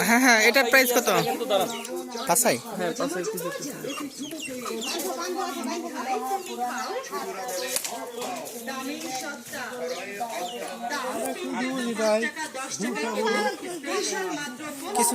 হ্যাঁ হ্যাঁ এটার প্রাইস কত? পাঁচাই হ্যাঁ কিছু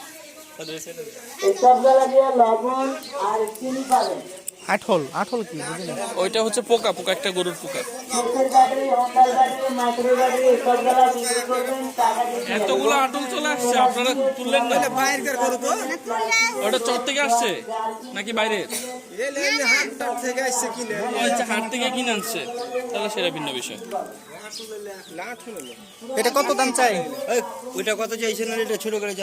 আঠল আঠল কি? ওইটা হচ্ছে পোকা পোকা একটা গরুর পোকা। এতগুলো আটল চলে আসছে আপনারা তুললেন না? বাইরের গরু তো। ওটা চর থেকে আসছে নাকি বাইরে হাটটার থেকে কিনে। আচ্ছা হাট থেকে কিনে আনছে। তাহলে সেটা ভিন্ন বিষয়। এটা কত দাম চাই? ওইটা কত চাইছেন এটা ছোট করে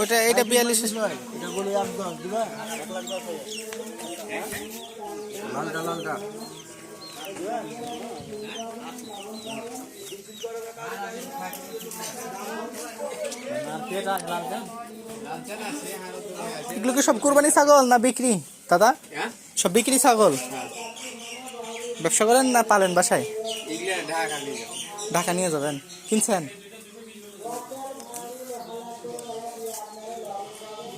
ওটা। এটা বিয়াল্লিশ এটা বলে এক দশ দিবা? লালটা লালটা এগুলো কি সব কোরবানি ছাগল না বিক্রি? দাদা সব বিক্রি ছাগল? ব্যবসা করেন না পালেন বাসায়? ঢাকা নিয়ে যাবেন। কিনছেন?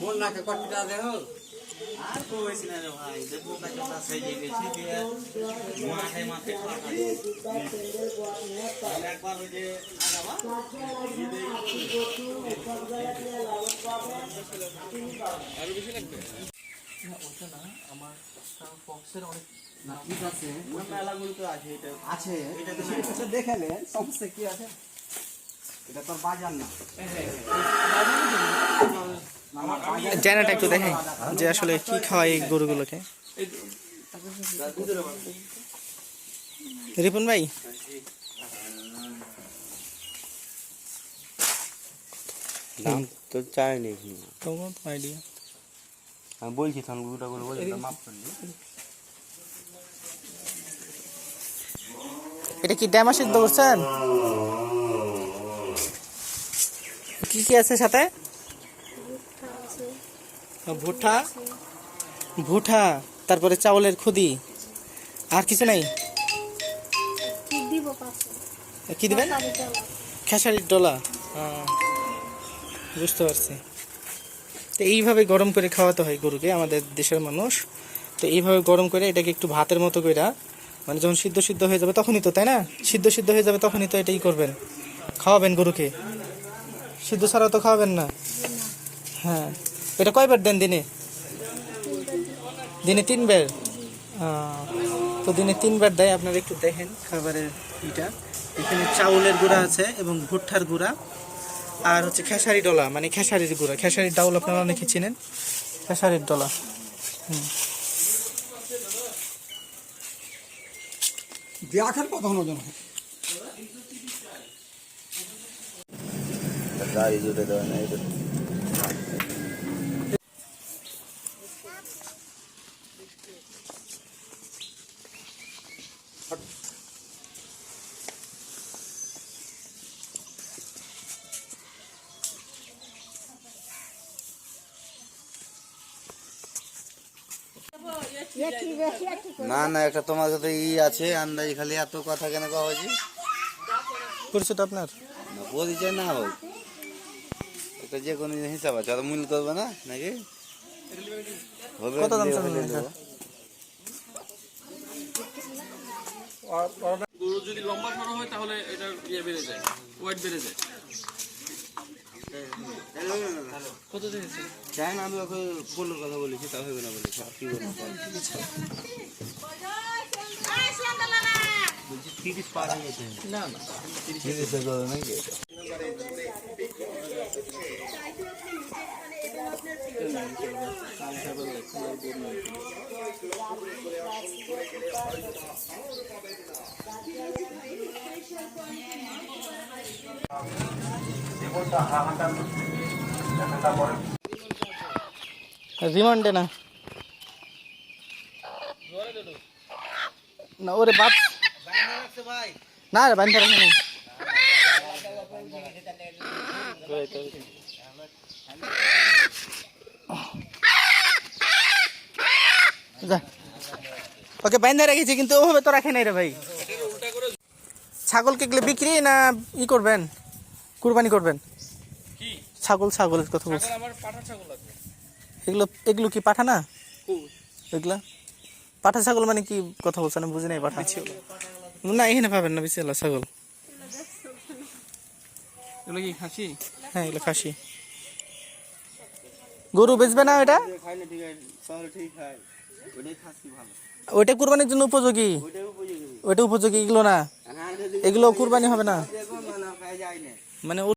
বোন নাকে কটটা না রে ভাই দেখো মেলাগুলো তো আছে এটা আছে। এটা নে সমস্যা কি আছে? এটা তোর বাজার না। জানাটা একটু দেখাই যে আসলে কি খাওয়ায় এই গরুগুলোকে। রিপন ভাই? দাম তো চাইনি এখানে। তোমার আইডিয়া আমি বলছি তখন গুটা করে বলছি মাপ করলি এটা কি ড্যামা সিদ্ধ করছেন কি কি আছে সাথে? ভুট্টা ভুট্টা তারপরে চাউলের খুদি। আর কিছু নাই? কি দিব পাশে কি দিবেন খেসারির ডলা। বুঝতে পারছি। তো এইভাবে গরম করে খাওয়াতে হয় গরুকে, আমাদের দেশের মানুষ। তো এইভাবে গরম করে এটাকে একটু ভাতের মতো করে মানে যখন সিদ্ধ সিদ্ধ হয়ে যাবে তখনই তো, তাই না? সিদ্ধ সিদ্ধ হয়ে যাবে তখনই তো এটাই করবেন। খাওয়াবেন গরুকে। সিদ্ধ ছাড়াও তো খাওয়াবেন না। হ্যাঁ। এটা কয়বার দেন দিনে? দিনে তিনবার? তো দিনে তিনবার দেয়। আপনারা একটু দেখেন খাবারের ইটা। এখানে চাউলের গুঁড়া আছে এবং ভুট্টার গুঁড়া। আর হচ্ছে খেসারি ডলা মানে খেসারির গুঁড়া। খেসারির ডাউল আপনারা অনেকে চিনেন? খেসারির ডলা। দেখার কথা হলো না না একটা তোমার সাথে ই আছে আন্দাজি খালি এত কথা কেন কওয়া হয়েছে? পরিচিত আপনার? না পরিচয় না হোক। একটা যে কোনো হিসাব আছে অত মূল করবে না নাকি? কত দাম। গরু যদি লম্বা সরো হয় তাহলে এটা ইয়ে বেড়ে যায় ওয়েট বেড়ে যায়। কত দিয়েছে? চাই না আমি ওকে পনেরো কথা বলেছি তা হবে না বলেছি আর কি বলব বলছি তিরিশ পার হয়ে গেছে না না তিরিশে করো নাকি রিমান্ডে না না ওরে বাপ না রে বান্ধা রাখে নাই ওকে বান্ধা রেখেছি কিন্তু ওভাবে তো রাখে নাই রে ভাই। ছাগল কেকলে বিক্রি না ই করবেন? কুরবানি করবেন? ছাগল ছাগলের কথা বলছি। এগুলো এগুলো কি পাঠা না? এগুলা? পাঠা ছাগল মানে কি কথা বলছেন আমি বুঝি নাই পাঠা? না এখানে পাবেন না বিশাল ছাগল। এগুলো কি খাসি? হ্যাঁ এগুলো খাসি। গরু বেচবে না এটা ঠিক আছে ঠিক ওইটা কুরবানির জন্য উপযোগী? ওইটা উপযোগী এগুলো না। এগুলো কুরবানি হবে না। মানে